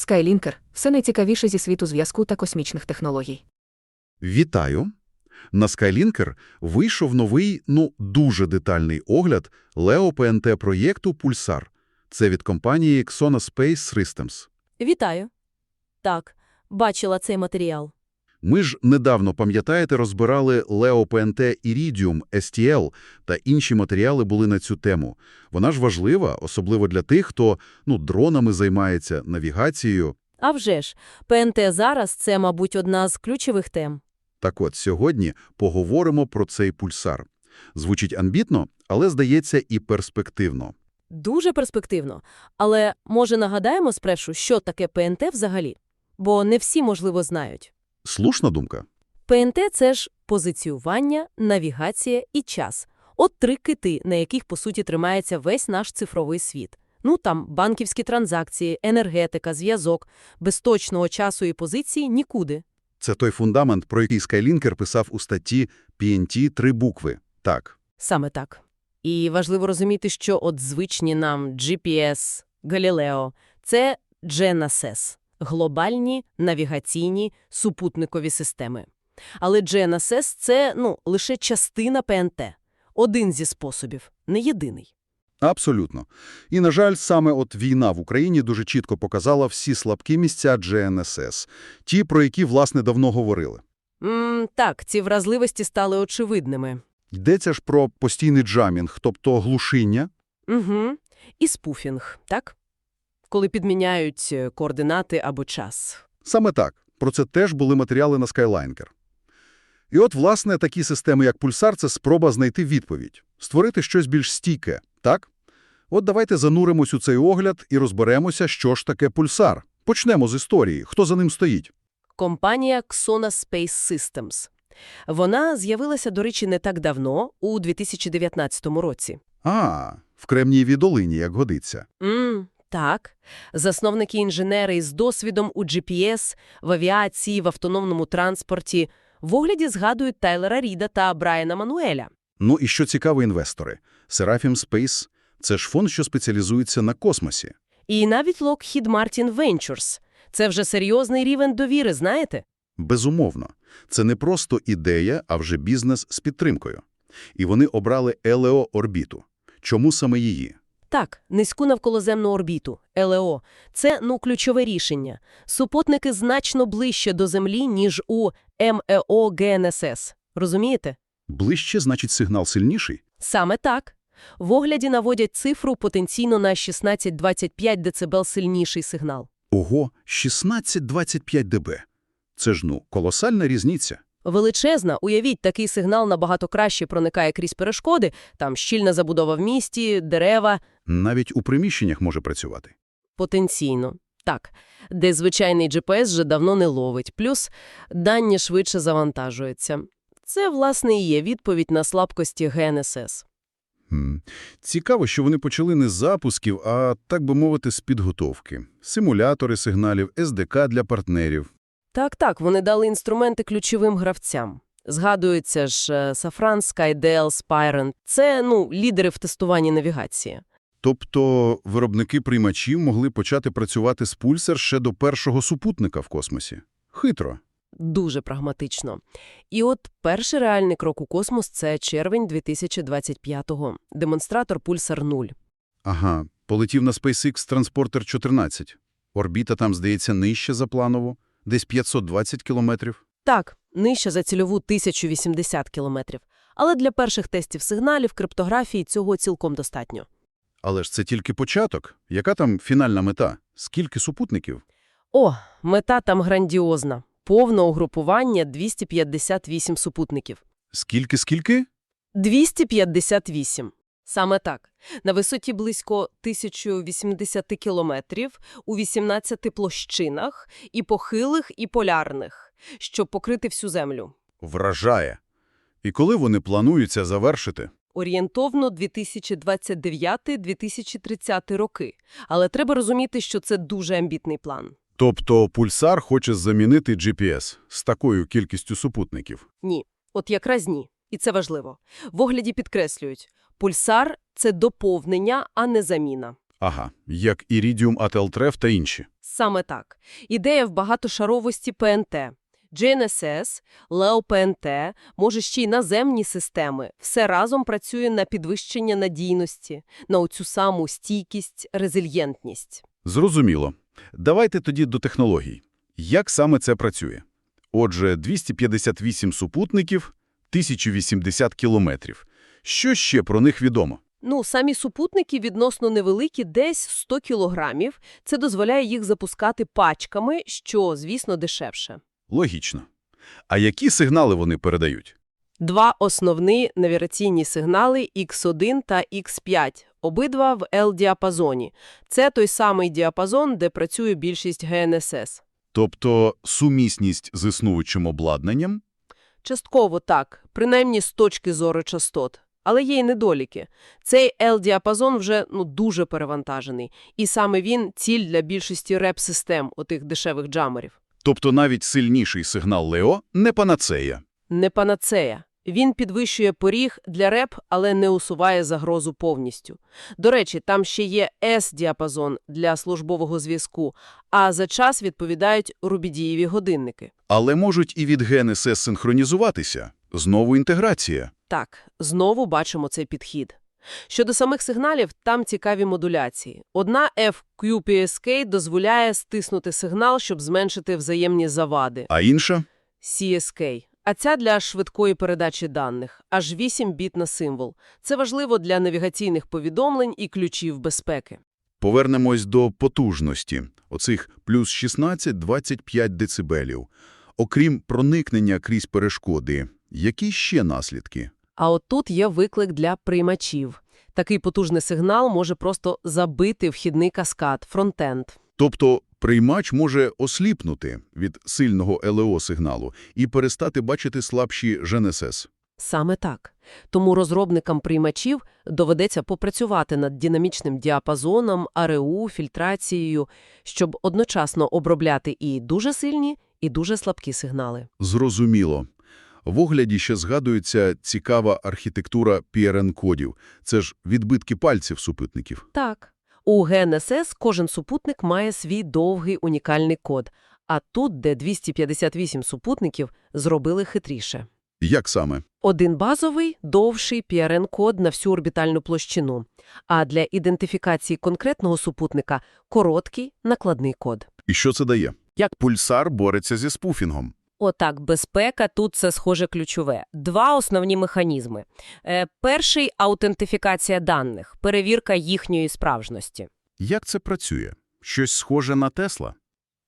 Skylінкер – все найцікавіше зі світу зв'язку та космічних технологій. Вітаю! На Skylінкер вийшов новий, ну, дуже детальний огляд Лео ПНТ проєкту «Пульсар». Це від компанії Xona Space Systems. Вітаю. Так, бачила цей матеріал. Ми ж недавно, пам'ятаєте, розбирали Leo PNT Iridium, STL та інші матеріали були на цю тему. Вона ж важлива, особливо для тих, хто, ну, дронами займається, навігацією. А вже ж, ПНТ зараз – це, мабуть, одна з ключових тем. Так от, сьогодні поговоримо про цей пульсар. Звучить амбітно, але, здається, і перспективно. Дуже перспективно. Але, може, нагадаємо спершу, що таке ПНТ взагалі? Бо не всі, можливо, знають. Слушна думка? ПНТ – це ж позиціювання, навігація і час. От три кити, на яких, по суті, тримається весь наш цифровий світ. Ну, там, банківські транзакції, енергетика, зв'язок. Без точного часу і позиції – нікуди. Це той фундамент, про який Skylінкер писав у статті PNT три букви. Так. Саме так. І важливо розуміти, що от звичні нам GPS, Галілео – це GNSS – глобальні навігаційні супутникові системи. Але GNSS – це, ну, лише частина ПНТ. Один зі способів, не єдиний. Абсолютно. І, на жаль, саме от війна в Україні дуже чітко показала всі слабкі місця GNSS. Ті, про які, власне, давно говорили. М, так, ці вразливості стали очевидними. Йдеться ж про постійний джамінг, тобто глушіння. Угу. І спуфінг, так? Коли підміняють е, координати або час. Саме так. Про це теж були матеріали на Skyliner. І от, власне, такі системи, як пульсар, це спроба знайти відповідь, створити щось більш стійке, так? От давайте зануримось у цей огляд і розберемося, що ж таке пульсар. Почнемо з історії. Хто за ним стоїть? Компанія Xona Space Systems. Вона з'явилася, до речі, не так давно, у 2019 році. А, в Кремнієвій долині, як годиться. М, так. Засновники інженери із досвідом у GPS, в авіації, в автономному транспорті. В огляді згадують Тайлера Ріда та Брайана Мануеля. Ну і що цікаво інвестори. Seraphim Space – це ж фонд, що спеціалізується на космосі. І навіть Lockheed Martin Ventures. Це вже серйозний рівень довіри, знаєте? Безумовно. Це не просто ідея, а вже бізнес з підтримкою. І вони обрали ЕЛЕО-орбіту. Чому саме її? Так, низьку навколоземну орбіту, ЛЕО. Це, ну, ключове рішення. Супутники значно ближче до Землі, ніж у МЕО ГНСС. Розумієте? Ближче, значить, сигнал сильніший? Саме так. В огляді наводять цифру потенційно на 16-25 дБ сильніший сигнал. Ого, 16-25 дБ. Це ж, ну, колосальна різниця. Величезна, уявіть, такий сигнал набагато краще проникає крізь перешкоди, там щільна забудова в місті, дерева, Навіть у приміщеннях може працювати. потенційно. Так, де звичайний GPS вже давно не ловить, плюс дані швидше завантажуються. Це, власне, і є відповідь на слабкості ГНСС. Хм. Цікаво, що вони почали не з запусків, а, так би мовити, з підготовки. Симулятори сигналів, СДК для партнерів. Так-так, вони дали інструменти ключовим гравцям. Згадується ж е, Safran, Skydell, Spirent. Це, ну, лідери в тестуванні навігації. Тобто виробники приймачів могли почати працювати з пульсар ще до першого супутника в космосі. Хитро. Дуже прагматично. І от перший реальний крок у космос – це червень 2025-го. Демонстратор Pulsar 0. Ага, полетів на SpaceX Транспортер 14. Орбіта там, здається, нижче за планову, десь 520 кілометрів. Так, нижче за цільову 1080 кілометрів. Але для перших тестів сигналів, криптографії цього цілком достатньо. Але ж це тільки початок. Яка там фінальна мета? Скільки супутників? О, мета там грандіозна. Повне угрупування 258 супутників. Скільки-скільки? 258. Саме так. На висоті близько 1080 кілометрів, у 18 площинах, і похилих, і полярних, щоб покрити всю Землю. Вражає. І коли вони плануються завершити? Орієнтовно 2029-2030 роки. Але треба розуміти, що це дуже амбітний план. Тобто пульсар хоче замінити GPS з такою кількістю супутників. Ні. От якраз ні. І це важливо. В огляді підкреслюють. Пульсар – це доповнення, а не заміна. Ага, як Iridium Ателтреф та інші. Саме так. Ідея в багатошаровості ПНТ. GNSS, LEO ПНТ, може ще й наземні системи. Все разом працює на підвищення надійності, на оцю саму стійкість, резильєнтність. Зрозуміло. Давайте тоді до технологій. Як саме це працює? Отже, 258 супутників, 1080 кілометрів. Що ще про них відомо? Ну, самі супутники відносно невеликі, десь 100 кілограмів. Це дозволяє їх запускати пачками, що, звісно, дешевше. Логічно. А які сигнали вони передають? Два основні навігаційні сигнали X1 та X5, обидва в L-діапазоні. Це той самий діапазон, де працює більшість ГНСС. Тобто сумісність з існуючим обладнанням? Частково так, принаймні з точки зору частот. Але є й недоліки. Цей L-діапазон вже ну, дуже перевантажений. І саме він – ціль для більшості реп-систем, отих дешевих джамерів. Тобто навіть сильніший сигнал Лео не панацея. Не панацея. Він підвищує поріг для реп, але не усуває загрозу повністю. До речі, там ще є S-діапазон для службового зв'язку, а за час відповідають рубідієві годинники. Але можуть і від ГНСС синхронізуватися. Знову інтеграція. Так, знову бачимо цей підхід. Щодо самих сигналів, там цікаві модуляції. Одна FQPSK дозволяє стиснути сигнал, щоб зменшити взаємні завади. А інша? CSK. А ця для швидкої передачі даних. Аж 8 біт на символ. Це важливо для навігаційних повідомлень і ключів безпеки. Повернемось до потужності. Оцих плюс 16-25 децибелів. Окрім проникнення крізь перешкоди, які ще наслідки? А от тут є виклик для приймачів. Такий потужний сигнал може просто забити вхідний каскад, фронтенд. Тобто приймач може осліпнути від сильного ЛЕО-сигналу і перестати бачити слабші ЖНСС. Саме так. Тому розробникам приймачів доведеться попрацювати над динамічним діапазоном, АРУ, фільтрацією, щоб одночасно обробляти і дуже сильні, і дуже слабкі сигнали. Зрозуміло. В огляді ще згадується цікава архітектура PRN-кодів. Це ж відбитки пальців супутників. Так. У ГНСС кожен супутник має свій довгий унікальний код, а тут, де 258 супутників, зробили хитріше. Як саме? Один базовий, довший PRN-код на всю орбітальну площину, а для ідентифікації конкретного супутника – короткий накладний код. І що це дає? Як пульсар бореться зі спуфінгом? Отак, безпека тут це схоже ключове. Два основні механізми. Е, перший – аутентифікація даних, перевірка їхньої справжності. Як це працює? Щось схоже на Тесла?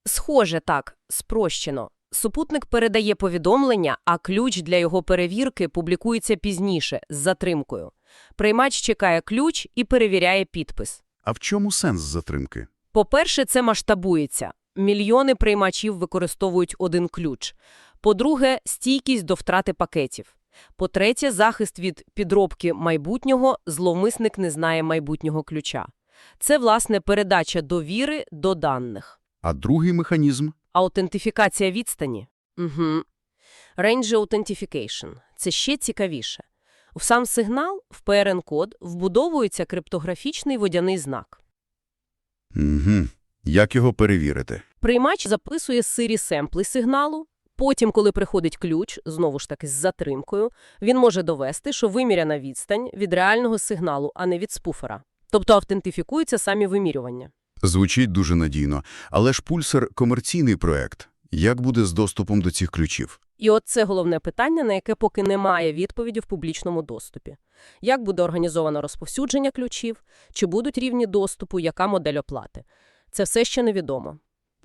Схоже так, спрощено. Супутник передає повідомлення, а ключ для його перевірки публікується пізніше, з затримкою. Приймач чекає ключ і перевіряє підпис. А в чому сенс затримки? По-перше, це масштабується. Мільйони приймачів використовують один ключ. По-друге, стійкість до втрати пакетів. По-третє, захист від підробки майбутнього, зловмисник не знає майбутнього ключа. Це, власне, передача довіри до даних. А другий механізм? Аутентифікація відстані. Угу. Range Authentication – це ще цікавіше. В сам сигнал, в PRN-код, вбудовується криптографічний водяний знак. Угу. Як його перевірити? Приймач записує сирі семпли сигналу. Потім, коли приходить ключ, знову ж таки з затримкою, він може довести, що виміряна відстань від реального сигналу, а не від спуфера. Тобто автентифікуються самі вимірювання. Звучить дуже надійно. Але ж пульсар – комерційний проект. Як буде з доступом до цих ключів? І от це головне питання, на яке поки немає відповіді в публічному доступі. Як буде організовано розповсюдження ключів, чи будуть рівні доступу, яка модель оплати? Це все ще невідомо.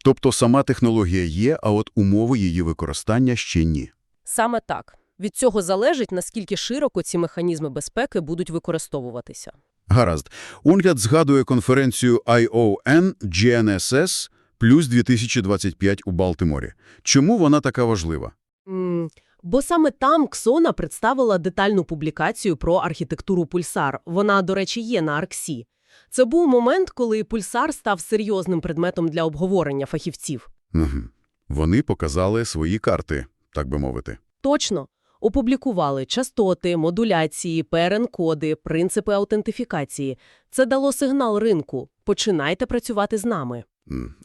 Тобто сама технологія є, а от умови її використання ще ні. Саме так. Від цього залежить, наскільки широко ці механізми безпеки будуть використовуватися. Гаразд. Огляд згадує конференцію ION GNSS плюс 2025 у Балтиморі. Чому вона така важлива? М, Бо саме там Ксона представила детальну публікацію про архітектуру пульсар. Вона, до речі, є на Арксі. Це був момент, коли пульсар став серйозним предметом для обговорення фахівців. Угу. Вони показали свої карти, так би мовити. Точно. Опублікували частоти, модуляції, ПРН-коди, принципи аутентифікації. Це дало сигнал ринку. Починайте працювати з нами.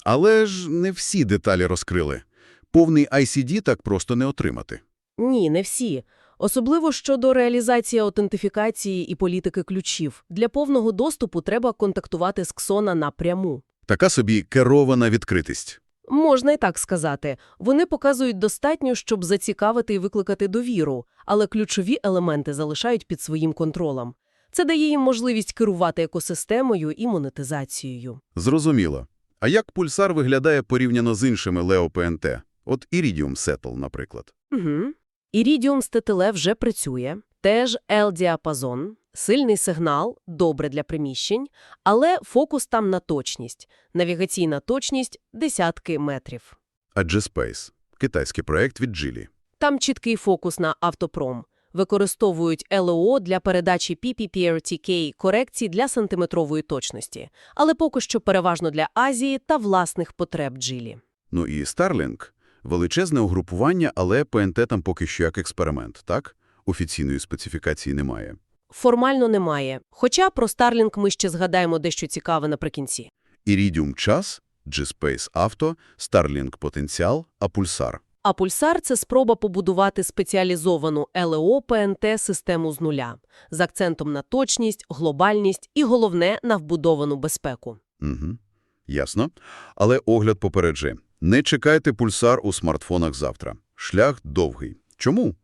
Але ж не всі деталі розкрили. Повний ICD так просто не отримати. Ні, не всі. Особливо щодо реалізації аутентифікації і політики ключів. Для повного доступу треба контактувати з Ксона напряму. Така собі керована відкритість. Можна і так сказати. Вони показують достатньо, щоб зацікавити і викликати довіру, але ключові елементи залишають під своїм контролем. Це дає їм можливість керувати екосистемою і монетизацією. Зрозуміло. А як пульсар виглядає порівняно з іншими Leo PNT? От Iridium Settle, наприклад. Угу. Ірідіум з ТТЛ вже працює, теж L-діапазон, сильний сигнал, добре для приміщень, але фокус там на точність. Навігаційна точність – десятки метрів. А G-Space – китайський проект від Geely. Там чіткий фокус на автопром. Використовують ЛО для передачі PPPRTK корекцій для сантиметрової точності, але поки що переважно для Азії та власних потреб джилі. Ну і Starlink – величезне угрупування, але PNT там поки що як експеримент, так? Офіційної специфікації немає. Формально немає, хоча про Starlink ми ще згадаємо дещо цікаве наприкінці. Iridium – час, G-Space – авто, Starlink – потенціал, а пульсар – А пульсар – це спроба побудувати спеціалізовану ЛЕО-ПНТ-систему з нуля, з акцентом на точність, глобальність і, головне, на вбудовану безпеку. Угу. Ясно. Але огляд попереджує. Не чекайте пульсар у смартфонах завтра. Шлях довгий. Чому?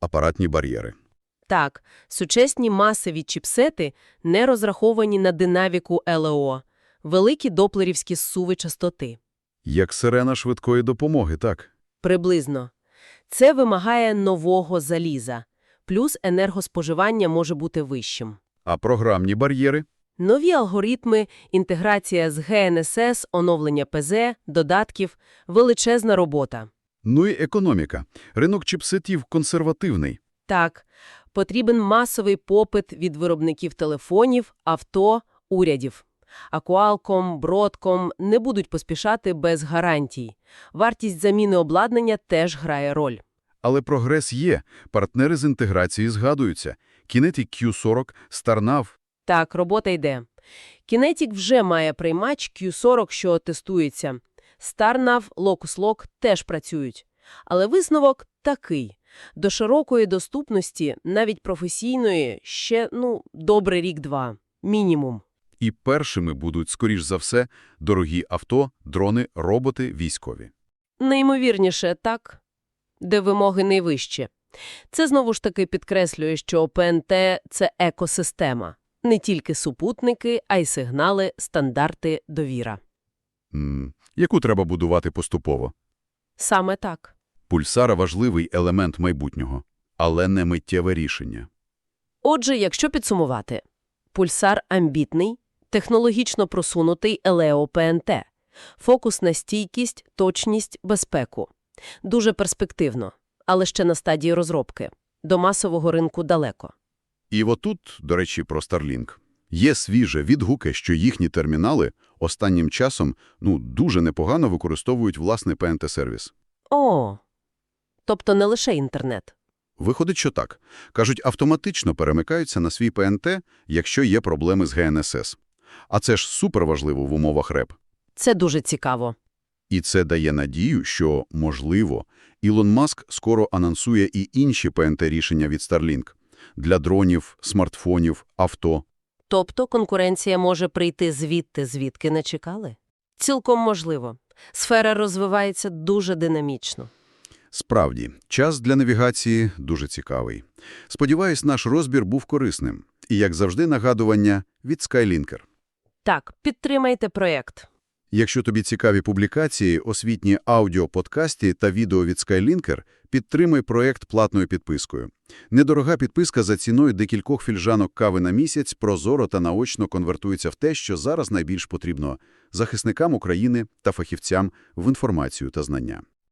Апаратні бар'єри. Так, сучасні масові чіпсети не розраховані на динаміку ЛЕО, великі доплерівські зсуви частоти. Як сирена швидкої допомоги, так? Приблизно. Це вимагає нового заліза, плюс енергоспоживання може бути вищим. А програмні бар'єри? Нові алгоритми, інтеграція з ГНСС, оновлення ПЗ, додатків – величезна робота. Ну і економіка. Ринок чіпсетів консервативний. Так, потрібен масовий попит від виробників телефонів, авто, урядів. А Qualcomm, Broadcom не будуть поспішати без гарантій. Вартість заміни обладнання теж грає роль. Але прогрес є. Партнери з інтеграції згадуються. Kinetic Q40, StarNav. Так, робота йде. Kinetic вже має приймач Q40, що тестується. StarNav, LocusLock теж працюють. Але висновок такий. До широкої доступності, навіть професійної, ще, ну, добрий рік-два. Мінімум. І першими будуть, скоріш за все, дорогі авто, дрони, роботи, військові. Найімовірніше так, де вимоги найвищі. Це знову ж таки підкреслює, що ПНТ – це екосистема. Не тільки супутники, а й сигнали, стандарти, довіра. М, яку треба будувати поступово. Саме так. Пульсара – важливий елемент майбутнього, але не миттєве рішення. Отже, якщо підсумувати, пульсар амбітний, технологічно просунутий Елео ПНТ, фокус на стійкість, точність, безпеку. Дуже перспективно, але ще на стадії розробки. До масового ринку далеко. І отут, до речі, про Starlink. Є свіже відгуки, що їхні термінали останнім часом ну, дуже непогано використовують власний ПНТ-сервіс. О, тобто не лише інтернет. Виходить, що так. Кажуть, автоматично перемикаються на свій ПНТ, якщо є проблеми з ГНСС. А це ж суперважливо в умовах РЕП. Це дуже цікаво. І це дає надію, що, можливо, Ілон Маск скоро анонсує і інші ПНТ-рішення від Starlink для дронів, смартфонів, авто. Тобто конкуренція може прийти звідти, звідки не чекали? Цілком можливо. Сфера розвивається дуже динамічно. Справді, час для навігації дуже цікавий. Сподіваюсь, наш розбір був корисним. І, як завжди, нагадування від Skylinker. Так, підтримайте проєкт. Якщо тобі цікаві публікації, освітні аудіо, подкасті та відео від Skylinker, підтримай проект платною підпискою. Недорога підписка за ціною декількох фільжанок кави на місяць прозоро та наочно конвертується в те, що зараз найбільш потрібно – захисникам України та фахівцям в інформацію та знання.